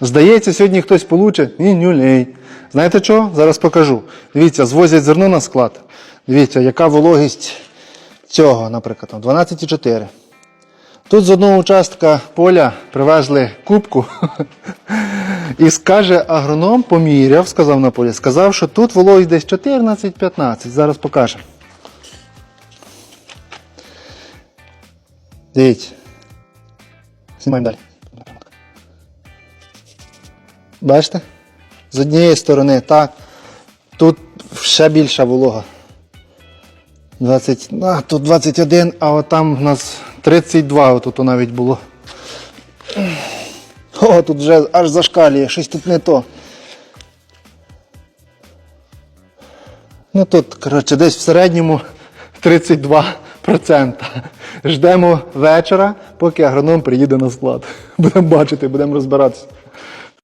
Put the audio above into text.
Здається, сьогодні хтось получить і нулей. Знаєте що? Зараз покажу. Дивіться, звозять зерно на склад. Дивіться, яка вологість цього, наприклад, 12,4. Тут з одного участка поля привезли кубку. І скаже агроном, поміряв, сказав на полі, сказав, що тут вологість десь 14-15. Зараз покаже. Дивіться. Знімаємо далі. Бачите? З однієї сторони так. Тут ще більша волога. 20, а, тут 21, а от там у нас 32 отут навіть було. О, тут вже аж зашкалює, щось тут не то. Ну тут, коротше, десь в середньому 32%. Ждемо вечора, поки агроном приїде на склад. Будемо бачити, будемо розбиратися.